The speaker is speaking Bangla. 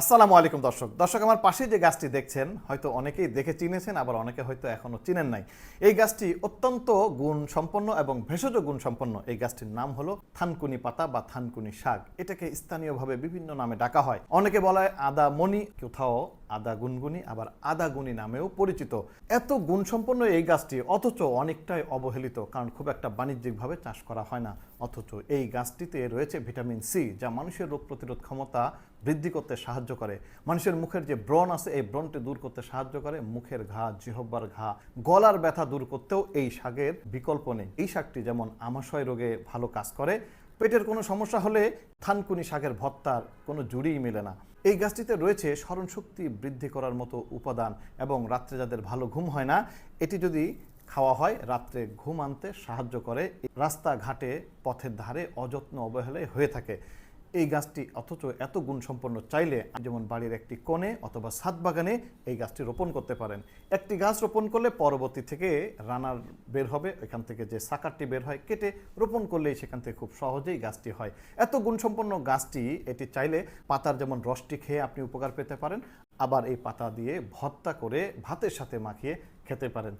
আসসালামু আলাইকুম দর্শক। দর্শক, আমার পাশে যে গাছটি দেখছেন, হয়তো অনেকেই দেখে চিনেছেন, আবার অনেকে হয়তো এখনও চিনেন নাই। এই গাছটি অত্যন্ত গুণ সম্পন্ন এবং ভেষজ গুণ সম্পন্ন এই গাছটির নাম হলো থানকুনি পাতা বা থানকুনি শাক। এটাকে স্থানীয়ভাবে বিভিন্ন নামে ডাকা হয়। অনেকে বলে আদা মণি কোথাও আদা গুনগুনি আবার আদা গুনি নামেও পরিচিত। এত গুণসম্পন্ন এই গাছটি অথচ অনেকটাই অবহেলিত, কারণ খুব একটা বাণিজ্যিকভাবে চাষ করা হয় না। অথচ এই গাছটিতে রয়েছে ভিটামিন সি, যা মানুষের রোগ প্রতিরোধ ক্ষমতা বৃদ্ধি করতে সাহায্য করে। মানুষের মুখের যে ব্রণ আছে, এই ব্রণটি দূর করতে সাহায্য করে। মুখের ঘা জিহব্বার ঘা, গলার ব্যথা দূর করতেও এই শাকের বিকল্প নেই। এই শাকটি যেমন আমাশয় রোগে ভালো কাজ করে পেটের কোনো সমস্যা হলে থানকুনি শাকের ভত্তার কোনো জুড়িই মেলে না। এই গাছটিতে রয়েছে স্মরণশক্তি বৃদ্ধি করার মতো উপাদান এবং রাত্রে যাদের ভালো ঘুম হয় না, এটি যদি খাওয়া হয়, রাত্রে ঘুম আনতে সাহায্য করে। রাস্তাঘাটে পথের ধারে অযত্ন অবহেলায় হয়ে থাকে। এই গাছটি অথচ এত গুণসম্পন্ন চাইলে যেমন বাড়ির একটি কোণে অথবা ছাদ বাগানে এই গাছটি রোপণ করতে পারেন। একটি গাছ রোপণ করলে পরবর্তী থেকে রানার বের হবে, এখান থেকে যে সাকারটি বের হয়, কেটে রোপণ করলেই সেখান থেকে খুব সহজেই গাছটি হয়। এত গুণসম্পন্ন গাছটি এটি চাইলে পাতার যেমন রসটি খেয়ে আপনি উপকার পেতে পারেন, আবার এই পাতা দিয়ে ভর্তা করে ভাতের সাথে মাখিয়ে খেতে পারেন।